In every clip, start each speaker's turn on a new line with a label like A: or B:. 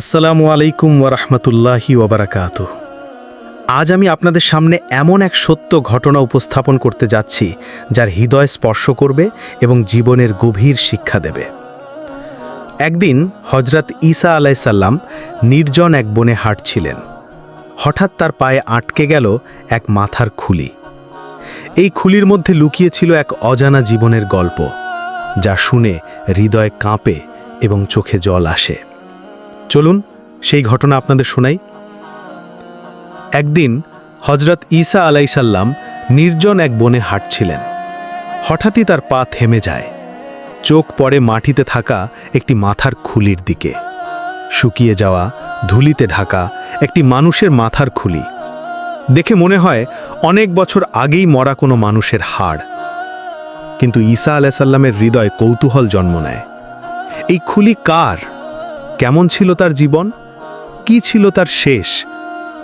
A: আসসালামু আলাইকুম ওরহমতুল্লাহি ওবরাকাত আজ আমি আপনাদের সামনে এমন এক সত্য ঘটনা উপস্থাপন করতে যাচ্ছি, যার হৃদয় স্পর্শ করবে এবং জীবনের গভীর শিক্ষা দেবে। একদিন হজরত ঈসা আলাইসাল্লাম নির্জন এক বনে হাঁটছিলেন। হঠাৎ তার পায়ে আটকে গেল এক মাথার খুলি। এই খুলির মধ্যে লুকিয়ে ছিল এক অজানা জীবনের গল্প, যা শুনে হৃদয় কাঁপে এবং চোখে জল আসে। চলুন সেই ঘটনা আপনাদের শোনাই। একদিন হজরত ঈসা আলাইসাল্লাম নির্জন এক বনে হাঁটছিলেন। হঠাৎই তার পা থেমে যায়। চোখ পড়ে মাটিতে থাকা একটি মাথার খুলির দিকে। শুকিয়ে যাওয়া ধুলিতে ঢাকা একটি মানুষের মাথার খুলি। দেখে মনে হয় অনেক বছর আগেই মরা কোনো মানুষের হাড়। কিন্তু ঈসা আলাইসাল্লামের হৃদয় কৌতূহল জন্ম নেয়। এই খুলি কার? কেমন ছিল তার জীবন? কি ছিল তার শেষ?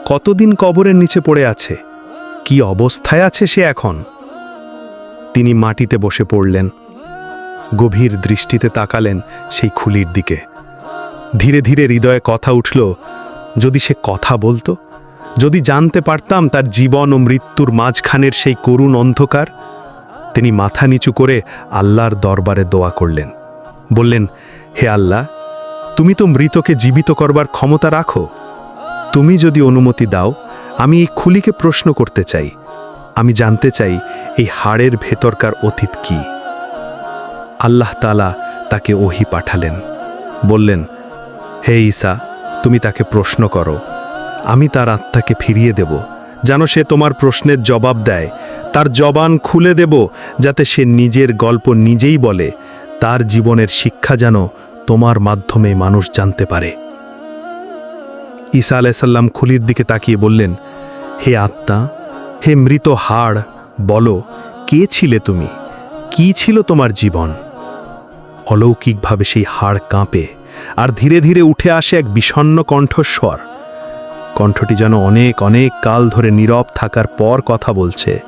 A: কতদিন কবরের নিচে পড়ে আছে? কি অবস্থায় আছে সে এখন? তিনি মাটিতে বসে পড়লেন। গভীর দৃষ্টিতে তাকালেন সেই খুলির দিকে। ধীরে ধীরে হৃদয়ে কথা উঠল, যদি সে কথা বলতো? যদি জানতে পারতাম তার জীবন ও মৃত্যুর মাঝখানের সেই করুণ অন্ধকার? তিনি মাথা নিচু করে আল্লাহর দরবারে দোয়া করলেন। বললেন, হে আল্লাহ তুমি তো মৃতকে জীবিত করবার ক্ষমতা রাখো। তুমি যদি অনুমতি দাও, আমি এই খুলিকে প্রশ্ন করতে চাই। আমি জানতে চাই, এই হাড়ের ভেতরকার অতীত কি? আল্লাহ তালা তাকে ওহি পাঠালেন। বললেন, হে ঈসা, তুমি তাকে প্রশ্ন করো। আমি তার আত্মাকে ফিরিয়ে দেব। যেন সে তোমার প্রশ্নের জবাব দেয়। তার জবান খুলে দেব, যাতে সে নিজের গল্প নিজেই বলে। তার জীবনের শিক্ষা যেন তোমার মাধ্যমে মানুষ জানতে পারে। ঈসা আলাইসাল্লাম খুলির দিকে তাকিয়ে বললেন, হে আত্মা, হে মৃত হাড়, বলো, কে ছিলে তুমি? কি ছিল তোমার জীবন? অলৌকিকভাবে সেই হাড় কাঁপে আর ধীরে ধীরে উঠে আসে এক বিষণ্ন কণ্ঠস্বর। কণ্ঠটি যেন অনেক অনেক কাল ধরে নীরব থাকার পর কথা বলছে।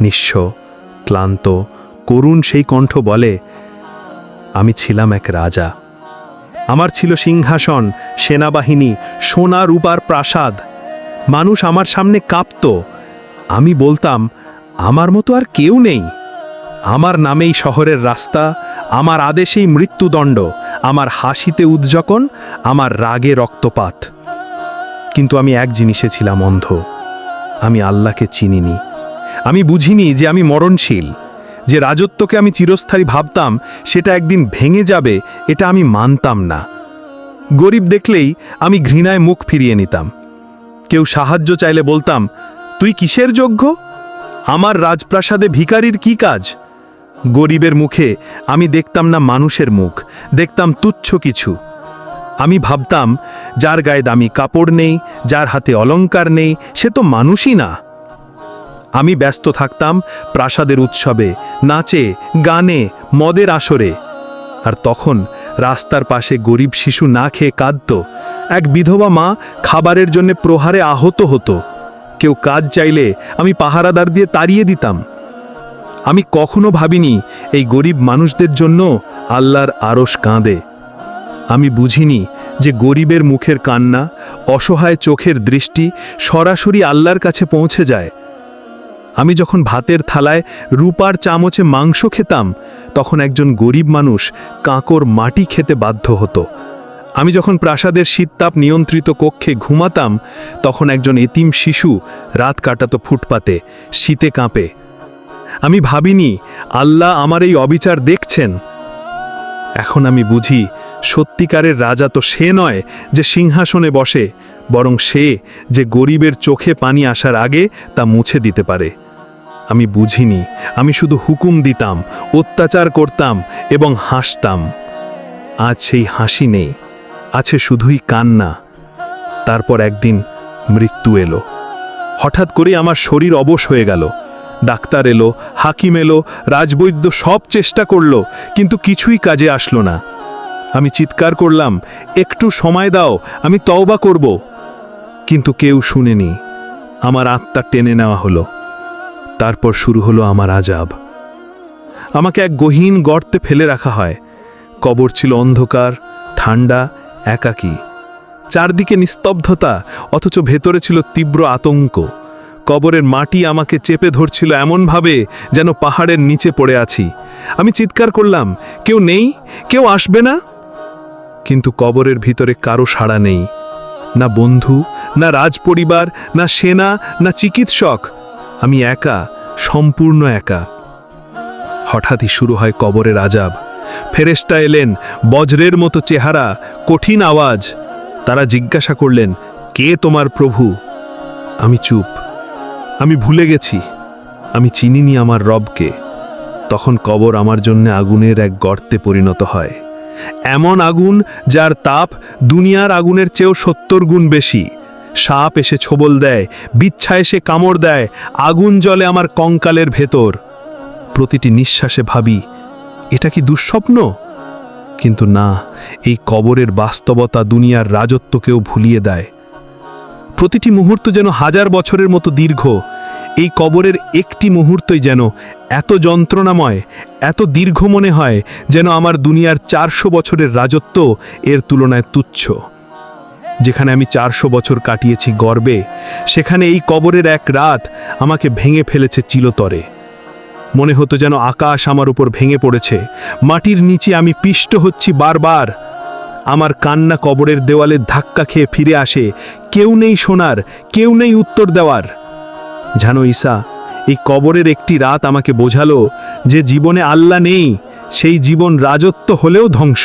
A: নিঃস্ব, ক্লান্ত, করুণ সেই কণ্ঠ বলে আমি ছিলাম এক রাজা। আমার ছিল সিংহাসন, সেনাবাহিনী, সোনা রূপার প্রাসাদ। মানুষ আমার সামনে কাঁপত। আমি বলতাম, আমার মতো আর কেউ নেই। আমার নামেই শহরের রাস্তা, আমার আদেশেই মৃত্যুদণ্ড, আমার হাসিতে উদযাপন, আমার রাগে রক্তপাত। কিন্তু আমি এক জিনিসে ছিলাম অন্ধ। আমি আল্লাহকে চিনিনি। আমি বুঝিনি যে আমি মরণশীল। যে রাজত্বকে আমি চিরস্থায়ী ভাবতাম, সেটা একদিন ভেঙে যাবে, এটা আমি মানতাম না। গরিব দেখলেই আমি ঘৃণায় মুখ ফিরিয়ে নিতাম। কেউ সাহায্য চাইলে বলতাম, তুই কিসের যোগ্য? আমার রাজপ্রাসাদে ভিখারির কি কাজ? গরিবের মুখে আমি দেখতাম না মানুষের মুখ, দেখতাম তুচ্ছ কিছু। আমি ভাবতাম, যার গায়ে দামি কাপড় নেই, যার হাতে অলংকার নেই, সে তো মানুষই না। আমি ব্যস্ত থাকতাম প্রাসাদের উৎসবে, নাচে, গানে, মদের আসরে। আর তখন রাস্তার পাশে গরিব শিশু না খেয়ে কাঁদত। এক বিধবা মা খাবারের জন্য প্রহারে আহত হতো। কেউ কাজ চাইলে আমি পাহারাদার দিয়ে তাড়িয়ে দিতাম। আমি কখনো ভাবিনি এই গরিব মানুষদের জন্য আল্লাহর আরশ কাঁদে। আমি বুঝিনি যে গরিবের মুখের কান্না, অসহায় চোখের দৃষ্টি সরাসরি আল্লাহর কাছে পৌঁছে যায়। আমি যখন ভাতের থালায় রূপার চামচে মাংস খেতাম, তখন একজন গরিব মানুষ কাঁকর মাটি খেতে বাধ্য হতো। আমি যখন প্রাসাদের শীততাপ নিয়ন্ত্রিত কক্ষে ঘুমাতাম, তখন একজন এতিম শিশু রাত কাটাতো ফুটপাতে, শীতে কাঁপে। আমি ভাবিনি, আল্লাহ আমার এই অবিচার দেখছেন। এখন আমি বুঝি সত্যিকারের রাজা তো সে নয় যে সিংহাসনে বসে, বরং সে যে গরিবের চোখে পানি আসার আগে তা মুছে দিতে পারে। আমি বুঝিনি, আমি শুধু হুকুম দিতাম, অত্যাচার করতাম এবং হাসতাম। আজ সেই হাসি নেই, আছে শুধুই কান্না। তারপর একদিন মৃত্যু এলো। হঠাৎ করে আমার শরীর অবশ হয়ে গেল। ডাক্তার এলো, হাকিম এলো, রাজবৈদ্য সব চেষ্টা করল, কিন্তু কিছুই কাজে আসলো না। আমি চিৎকার করলাম, একটু সময় দাও, আমি তওবা করব। কিন্তু কেউ শুনেনি, আমার আত্মা টেনে নেওয়া হলো। তারপর শুরু হলো আমার আজাব। আমাকে এক গহীন গর্তে ফেলে রাখা হয়। কবর ছিল অন্ধকার, ঠান্ডা, একাকী। চারদিকে নিস্তব্ধতা, অথচ ভেতরে ছিল তীব্র আতঙ্ক। কবরের মাটি আমাকে চেপে ধরছিল এমনভাবে যেন পাহাড়ের নিচে পড়ে আছি। আমি চিৎকার করলাম, কেউ নেই? কেউ আসবে না? কিন্তু কবরের ভিতরে কারও সাড়া নেই। না বন্ধু, না রাজপরিবার, না সেনা, না চিকিৎসক। আমি একা, সম্পূর্ণ একা। হঠাৎই শুরু হয় কবরের আজাব। ফেরেস্তা এলেন, বজ্রের মতো চেহারা, কঠিন আওয়াজ। তারা জিজ্ঞাসা করলেন, কে তোমার প্রভু? আমি চুপ। আমি ভুলে গেছি। আমি চিনিনি আমার রবকে। তখন কবর আমার জন্য আগুনের এক গর্তে পরিণত হয়। এমন আগুন যার তাপ দুনিয়ার আগুনের চেয়েও সত্তর গুণ বেশি। সাপ এসে ছোবল দেয়, বিচ্ছা এসে কামড় দেয়, আগুন জলে আমার কঙ্কালের ভেতর। প্রতিটি নিঃশ্বাসে ভাবি, এটা কি দুঃস্বপ্ন? কিন্তু না, এই কবরের বাস্তবতা দুনিয়ার রাজত্বকেও ভুলিয়ে দেয়। প্রতিটি মুহূর্ত যেন হাজার বছরের মতো দীর্ঘ। এই কবরের একটি মুহূর্তই যেন এত যন্ত্রণাময়, এত দীর্ঘ মনে হয় যেন আমার দুনিয়ার চারশো বছরের রাজত্ব এর তুলনায় তুচ্ছ। যেখানে আমি চারশো বছর কাটিয়েছি গর্বে, সেখানে এই কবরের এক রাত আমাকে ভেঙে ফেলেছে চিলতরে। মনে হতো যেন আকাশ আমার উপর ভেঙে পড়েছে, মাটির নিচে আমি পিষ্ট হচ্ছি বারবার। আমার কান্না কবরের দেওয়ালে ধাক্কা খেয়ে ফিরে আসে। কেউ নেই শোনার, কেউ নেই উত্তর দেওয়ার। জানো ঈশা এই কবরের একটি রাত আমাকে বোঝালো যে জীবনে আল্লাহ নেই, সেই জীবন রাজত্ব হলেও ধ্বংস।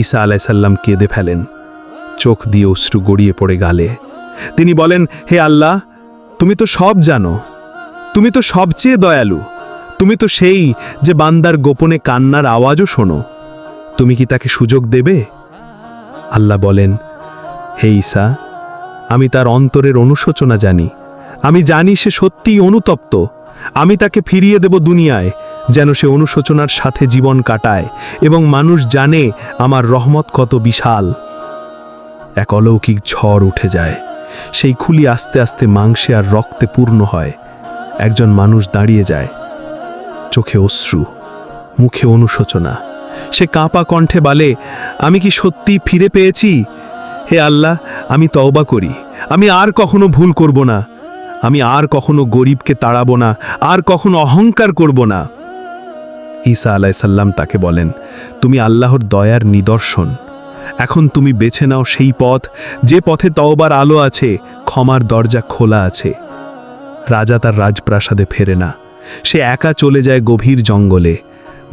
A: ঈসা আলাইসাল্লাম কেঁদে ফেলেন, চোখ দিয়ে অশ্রু গড়িয়ে পড়ে গালে। তিনি বলেন, হে আল্লাহ, তুমি তো সব জানো, তুমি তো সবচেয়ে দয়ালু, তুমি তো সেই যে বান্দার গোপনে কান্নার আওয়াজও শোনো। তুমি কি তাকে সুযোগ দেবে? আল্লাহ বলেন, হে ঈসা, আমি তার অন্তরের অনুশোচনা জানি। আমি জানি সে সত্যিই অনুতপ্ত। আমি তাকে ফিরিয়ে দেব দুনিয়ায়, যেন সে অনুশোচনার সাথে জীবন কাটায় এবং মানুষ জানে আমার রহমত কত বিশাল। এক অলৌকিক ঝড় উঠে যায়। সেই খুলি আস্তে আস্তে মাংসে আর রক্তে পূর্ণ হয়। একজন মানুষ দাঁড়িয়ে যায়। চোখে অশ্রু, মুখে অনুশোচনা। সে কাঁপা কণ্ঠে বলে, আমি কি সত্যি ফিরে পেয়েছি? হে আল্লাহ, আমি তওবা করি। আমি আর কখনো ভুল করব না। আমি আর কখনো গরিবকে তাড়াবো না, আর কখনো অহংকার করব না। ঈসা আলাইসাল্লাম তাকে বলেন, তুমি আল্লাহর দয়ার নিদর্শন। এখন তুমি বেছে নাও সেই পথ, যে পথে তওবার আলো আছে, ক্ষমার দরজা খোলা আছে। রাজা তার রাজপ্রাসাদে ফেরে না। সে একা চলে যায় গভীর জঙ্গলে।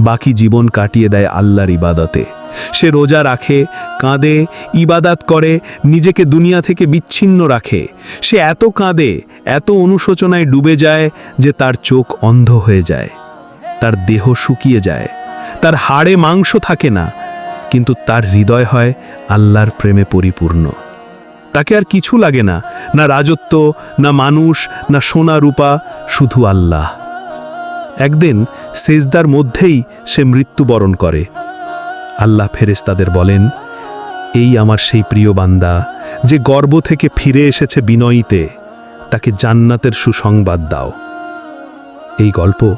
A: বাকি জীবন কাটিয়ে দেয় আল্লাহর ইবাদতে। সে রোজা রাখে, কাঁদে, ইবাদাত করে, নিজেকে দুনিয়া থেকে বিচ্ছিন্ন রাখে। সে এত কাঁদে, এত অনুশোচনায় ডুবে যায় যে তার চোখ অন্ধ হয়ে যায়। তার দেহ শুকিয়ে যায়। তার হাড়ে মাংস থাকে না, কিন্তু তার হৃদয় হয় আল্লাহর প্রেমে পরিপূর্ণ। তাকে আর কিছু লাগে না না রাজত্ব, না মানুষ, না সোনা রূপা, শুধু আল্লাহ। একদিন সেজদার মধ্যেই সে মৃত্যুবরণ করে। আল্লাহ ফেরেস্তাদের বলেন, এই আমার সেই প্রিয় বান্দা, যে গর্ব থেকে ফিরে এসেছে বিনয়ীতে, তাকে জান্নাতের সুসংবাদ দাও। এই গল্প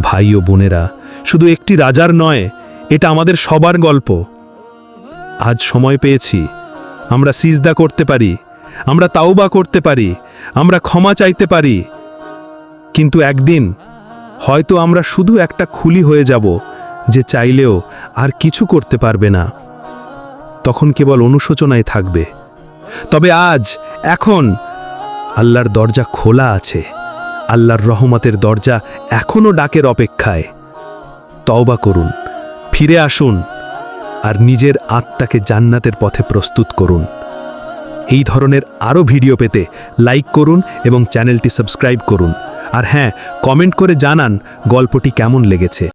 A: ভাই ও বোনেরা, শুধু একটি রাজার নয়, এটা আমাদের সবার গল্প। আজ সময় পেয়েছি, আমরা সিজদা করতে পারি, আমরা তাওবা করতে পারি, আমরা ক্ষমা চাইতে পারি। কিন্তু একদিন হয়তো আমরা শুধু একটা খুলি হয়ে যাব, যে চাইলেও আর কিছু করতে পারবে না। তখন কেবল অনুশোচনায় থাকবে। তবে আজ, এখন, আল্লাহর দরজা খোলা আছে। আল্লাহর রহমতের দরজা এখনও ডাকের অপেক্ষায়। তওবা করুন, ফিরে আসুন, আর নিজের আত্মাকে জান্নাতের পথে প্রস্তুত করুন। এই ধরনের আরও ভিডিও পেতে লাইক করুন এবং চ্যানেলটি সাবস্ক্রাইব করুন। আর হ্যাঁ কমেন্ট করে জানান গল্পটি কেমন লেগেছে।